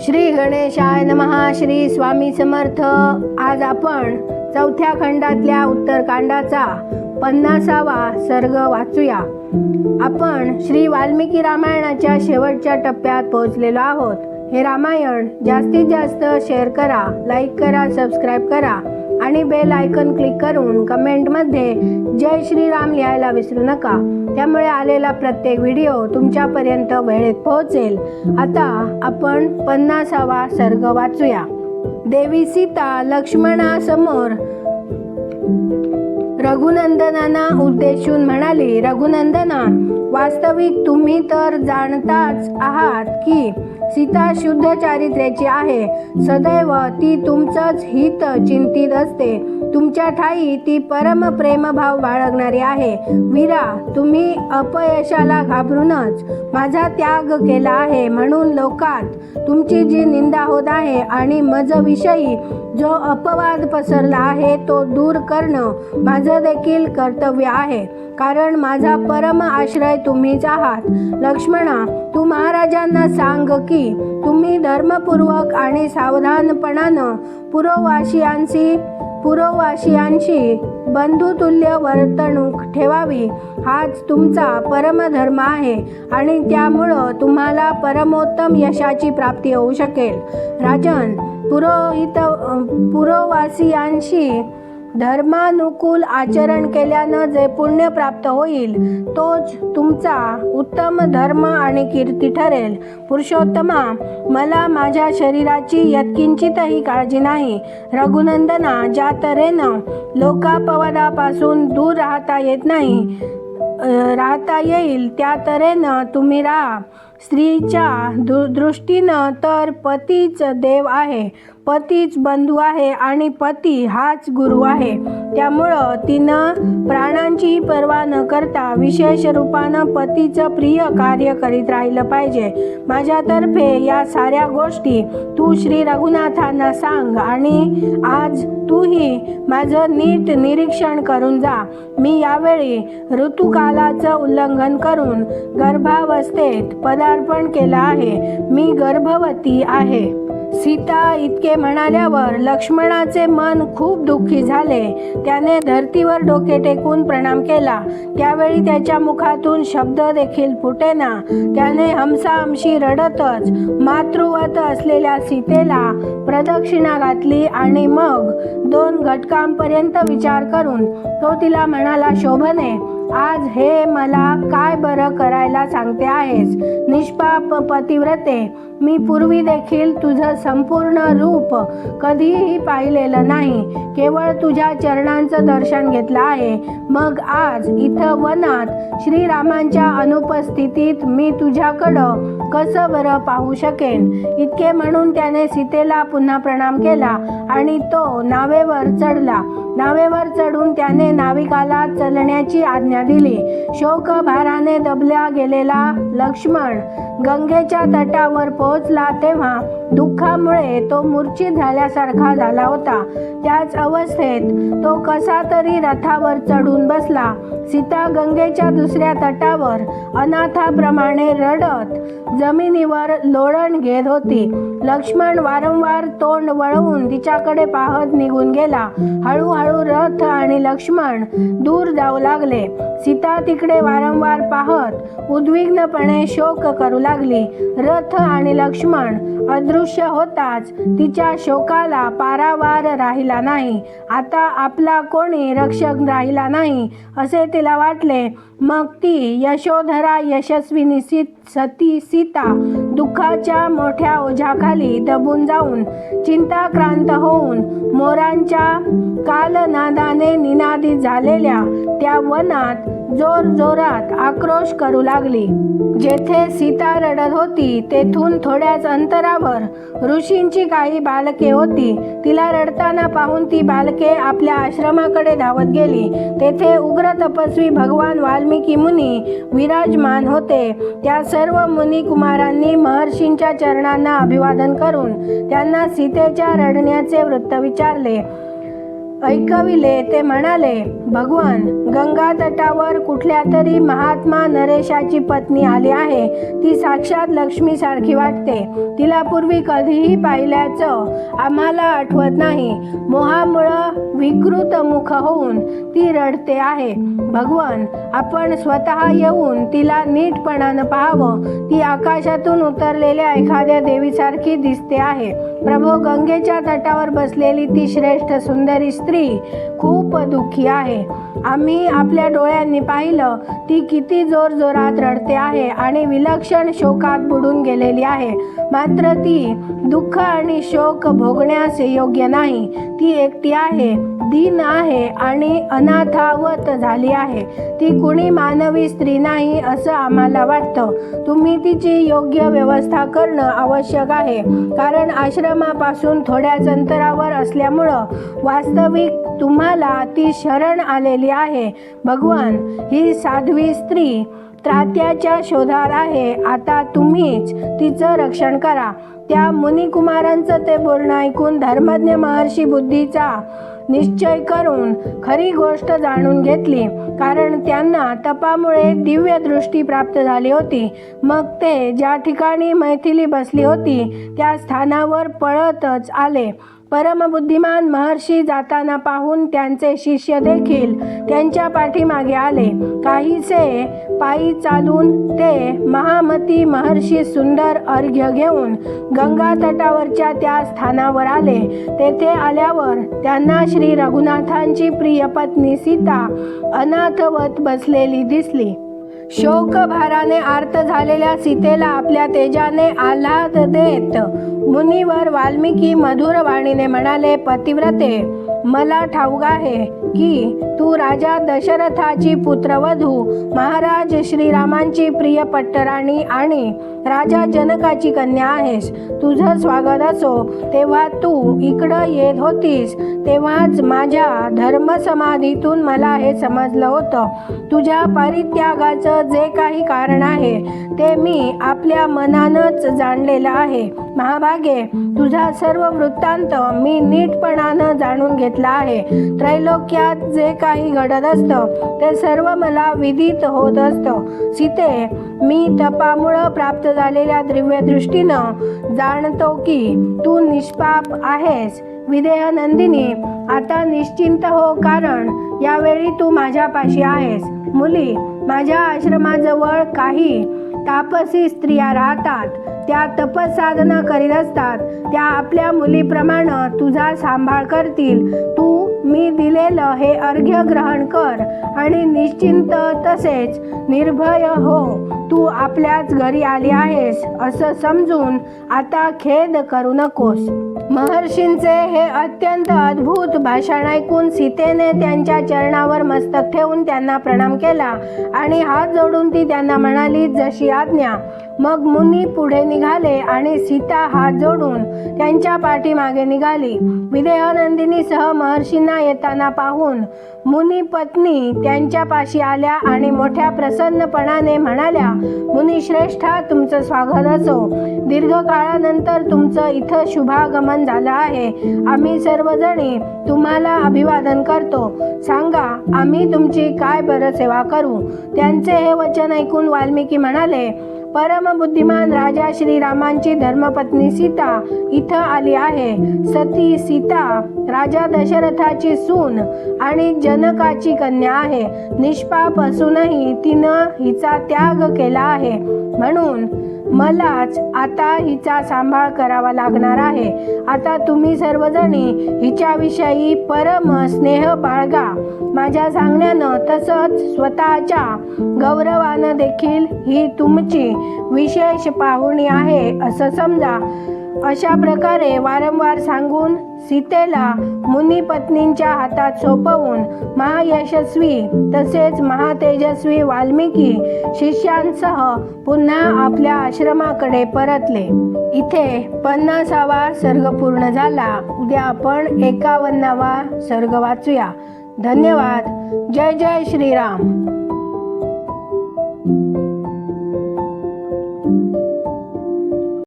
श्री गणेशाय नमहा श्री स्वामी समर्थ. आज आपण चौथ्या खंडातल्या उत्तरकांडाचा पन्नासावा सर्ग वाचूया. आपण श्री वाल्मिकी रामायणाच्या शेवटच्या टप्प्यात पोहोचलेलो आहोत. हे रामायण जास्तीत जास्त शेअर करा लाईक करा सबस्क्राईब करा. आणि बेल आयकन क्लिक करून कमेंटमध्ये जय श्रीराम लिहायला विसरू नका. त्यामुळे आलेला प्रत्येक व्हिडिओ तुमच्यापर्यंत वेळेत पोहोचेल. आता आपण पन्नासावा सर्ग वाचूया. देवी सीता लक्ष्मणासमोर रघुनंदनांना उद्देशून म्हणाली रघुनंदना वास्तविक तुम्ही तर जाणताच आहात की सीता शुद्ध चारित्र्याची आहे. सदैव ती तुमचंच हित चिंतित असते. तुमच्या ठाई ती परम प्रेमभाव बाळगणारी आहे. वीरा तुम्ही अपयशाला घाबरूनच माझा त्याग केला आहे म्हणून लोकात तुमची जी निंदा होत आहे आणि मजविषयी जो अपवाद पसरला आहे तो दूर करणं माझं देखील कर्तव्य आहे. कारण माझा परम आश्रय तुम्हीच आहात. लक्ष्मणा तू महाराजांना सांग की तुम्ही धर्मपूर्वक आणि सावधानपणानं पुरोवाशियांशी पुरोवाशियांशी बंधुतुल्य वर्तणूक ठेवावी. हाच तुमचा परमधर्म आहे आणि त्यामुळं तुम्हाला परमोत्तम यशाची प्राप्ती होऊ शकेल. राजन पुरोहित पुरोवासियांशी धर्मानुकूल आचरण केल्यानं जे पुण्य प्राप्त होईल तोच तुमचा उत्तम धर्म आणि कीर्ती ठरेल. पुरुषोत्तमा मला माझ्या शरीराची यत्किंचितही काळजी नाही. रघुनंदना ज्या तऱ्हेनं लोकापवादापासून दूर राहता येत नाही. राहता येईल त्या तऱ्हेनं तुम्ही राहा. स्त्रीच्या दृ दृष्टीनं तर पतीच देव आहे. पतीच बंधू आहे आणि पती हाच गुरु आहे. त्यामुळं तिनं प्राणांची पर्वा न करता विशेष रूपानं पतीचं प्रिय कार्य करीत राहिलं पाहिजे. माझ्यातर्फे या साऱ्या गोष्टी तू श्री रघुनाथांना सांग आणि आज तूही माझं नीट निरीक्षण करून जा. मी यावेळी ऋतुकालाचं उल्लंघन करून गर्भावस्थेत पदार्पण केलं आहे. मी गर्भवती आहे. सीता इतके म्हणाल्यावर लक्ष्मणाचे मन खूप दुःखी झाले. त्याने धरतीवर डोके टेकून प्रणाम केला. त्यावेळी त्याच्या मुखातून शब्द देखील फुटेना. त्याने हमसाहमशी रडतच मातृवत असलेल्या सीतेला प्रदक्षिणा घातली आणि मग दोन घटकांपर्यंत विचार करून तो तिला म्हणाला शोभने आज हे मला काय बरं करायला सांगते आहेस? निष्पाप पतिव्रते मी पूर्वी देखील तुझं संपूर्ण रूप कधीही पाहिलेलं नाही. केवळ तुझ्या चरणांचं दर्शन घेतलं आहे. मग आज इथं वनात श्रीरामांच्या अनुपस्थितीत मी तुझ्याकडं कसं बरं पाहू शकेन? इतके म्हणून त्याने सीतेला पुन्हा प्रणाम केला आणि तो नावेवर चढला. नावेवर चढून त्याने नाविकाला चलण्याची आज्ञा दिली. शोकभाराने दबल्या गेलेला लक्ष्मण गंगेच्या तटावर पोहोचला तेव्हा दुःखामुळे तो मूर्छित झाल्यासारखा झाला होता. त्याच अवस्थेत तो कसा तरी रथावर चढून बसला. सीता गंगेच्या दुसऱ्या तटावर अनाथाप्रमाणे रडत जमिनीवर लोळण घेत होती. लक्ष्मण वारंवार तोंड वळवून तिच्याकडे पाहत निघून गेला. हळूहळू रथ आणि लक्ष्मण दूर जाऊ लागले. सीता तिकडे वारंवार पाहत उद्विग्नपणे शोक करू लागली. रथ आणि लक्ष्मण अदृश्य होताच तिच्या शोकाला पारावार राहिला नाही. आता आपला कोणी रक्षक राहिला नाही असे तिला वाटले. मग ती यशोधरा यशस्विनी सी सती सीता दुःखाच्या मोठ्या ओझ्याखाली दबून जाऊन चिंताक्रांत होऊन मोरांच्या कालनादाने निनादी झालेल्या त्या वनात जोर जोरात आक्रोश करू लागली. जेथे सीता रडत होती तेथून थोड्याच अंतरावर ऋषींची काही बालके होती. तिला रडताना पाहून ती बालके आपल्या आश्रमाकडे धावत गेली. तेथे उग्र तपस्वी भगवान वाल वाल्मिकी मुनी विराजमान होते. त्या सर्व मुनी कुमारांनी महर्षींच्या चरणांना अभिवादन करून त्यांना सीतेच्या रडण्याचे वृत्त विचारले. ऐकविले ते म्हणाले भगवान गंगा तटावर कुठल्या तरी महात्मा नरेशाची पत्नी आली आहे. ती साक्षात लक्ष्मीसारखी वाटते. तिला पूर्वी कधीही पाहिल्याचं आम्हाला आठवत नाही. मोहामुळं विकृत मुख होऊन ती रडते आहे. भगवान आपण स्वतः येऊन तिला नीटपणानं पाहावं. ती आकाशातून उतरलेल्या एखाद्या देवीसारखी दिसते आहे. प्रभू गंगेच्या तटावर बसलेली ती श्रेष्ठ सुंदरी स्त्री खूप दुःखी आहे. आम्ही आपल्या डोळ्यांनी पाहिलं ती किती जोर जोरात रडते आहे आणि विलक्षण शोकात बुडून गेलेली आहे. मात्र ती दुःख आणि शोक भोगण्यास योग्य नाही. ती एकटी आहे. दीन आहे आणि अनाथावत झाली आहे. ती कुणी मानवी स्त्री नाही असं आम्हाला वाटतं. तुम्ही तिची योग्य व्यवस्था करणं आवश्यक आहे. कारण आश्रमापासून थोड्याच अंतरावर असल्यामुळं वास्तविक तुम्हाला ती शरण आलेली आहे. भगवान ही साध्वी स्त्री त्रात्याच्या शोधात आहे. आता तुम्हीच तिचं रक्षण करा. त्या मुनिकुमारांचं ते बोलणं ऐकून धर्मज्ञ महर्षी बुद्धीचा निश्चय करून खरी गोष्ट जाणून घेतली. कारण त्यांना तपामुळे दिव्य दृष्टी प्राप्त झाली होती. मग ते ज्या ठिकाणी मैथिली बसली होती त्या स्थानावर पळतच आले. परमबुद्धिमान महर्षी जाताना पाहून त्यांचे शिष्य देखील त्यांच्या पाठीमागे आले. काहीसे पायी चालून ते महामती महर्षी सुंदर अर्घ्य घेऊन गंगा तटावरच्या त्या स्थानावर आले. तेथे आल्यावर त्यांना श्री रघुनाथांची प्रिय पत्नी सीता अनाथवत बसलेली दिसली. शोकभाराने आर्त झालेल्या सीतेला आपल्या तेजाने आल्हाद देत. मुनीवर वाल्मिकी मधुर वाणीने म्हणाले पतिव्रते मला ठाऊक आहे की तू राजा दशरथाची पुत्रवधू महाराज श्रीरामांची प्रिय पट्टराणी आणि राजा जनकाची कन्या आहेस. तुझं स्वागत असो. तेव्हा तू इकडं येत होतीस. तेव्हाच माझ्या धर्मसमाधीतून मला हे समजलं होतं. तुझ्या परित्यागाचं जे काही कारण आहे ते मी आपल्या मनानंच जाणलेलं आहे. महाभागे. तुझा सर्व वृत्तांत मी नीटपणानं जाणून घेतला आहे. त्रैलोक्यात जे काही घडत असतं ते सर्व मला विदित होत असतं. सीते मी तपामुळं प्राप्त झालेल्या दिव्य दृष्टीनं जाणतो की तू निष्पाप आहेस. विदेह नंदिनी आता निश्चिंत हो कारण यावेळी तू माझ्यापाशी आहेस. मुली माझ्या आश्रमाजवळ काही तापसी स्त्रिया राहतात. त्या तपसाधना करीत असतात. त्या आपल्या मुलीप्रमाणे तुझा सांभाळ करतील. तू मी दिलेलं हे अर्घ्य ग्रहण कर आणि निश्चिंत तसेच निर्भय हो. तू आपल्याच घरी आली आहेस असं समजून आता खेद करू नकोस. महर्षींचे हे अत्यंत अद्भुत भाषण ऐकून सीतेने त्यांच्या चरणावर मस्तक ठेवून त्यांना प्रणाम केला आणि हात जोडून ती त्यांना म्हणाली जशी आज्ञा. मग मुनी पुढे निघाले आणि सीता हात जोडून त्यांच्या पाठीमागे निघाली. विदेहनंदिनीसह महर्षींना येताना पाहून मुनी पत्नी त्यांच्यापाशी आल्या आणि मोठ्या प्रसन्नपणाने म्हणाल्या मुनी श्रेष्ठा तुमचं स्वागत असो. दीर्घ काळानंतर तुमचं इथं शुभागमन झालं आहे. आम्ही सर्वजणी तुम्हाला अभिवादन करतो. सांगा आम्ही तुमची काय बरं सेवा करू? त्यांचे हे वचन ऐकून वाल्मिकी म्हणाले परमबुद्धिमान राजा श्रीरामांची धर्मपत्नी सीता इथं आली आहे. सती सीता राजा दशरथाची सून आणि जनकाची कन्या आहे. निष्पाप असूनही तिनं हिचा त्याग केला आहे. म्हणून मलाच आता हिचा सांभाळ करावा लागणार आहे. आता तुम्ही सर्वजणी हिच्याविषयी परम स्नेह बाळगा. माझ्या सांगण्यानं तसंच स्वतःच्या गौरवानं देखील ही तुमची विशेष पाहुणी आहे असं समजा. अशा प्रकारे वारंवार सांगून सीतेला मुनी पत्नींच्या हातात सोपवून महायशस्वी तसेच महातेजस्वी वाल्मिकी शिष्यांसह पुन्हा आपल्या आश्रमाकडे परतले. इथे पन्नासावा सर्ग पूर्ण झाला. उद्या आपण एकावन्नावा सर्ग वाचूया. धन्यवाद. जय जय श्रीराम.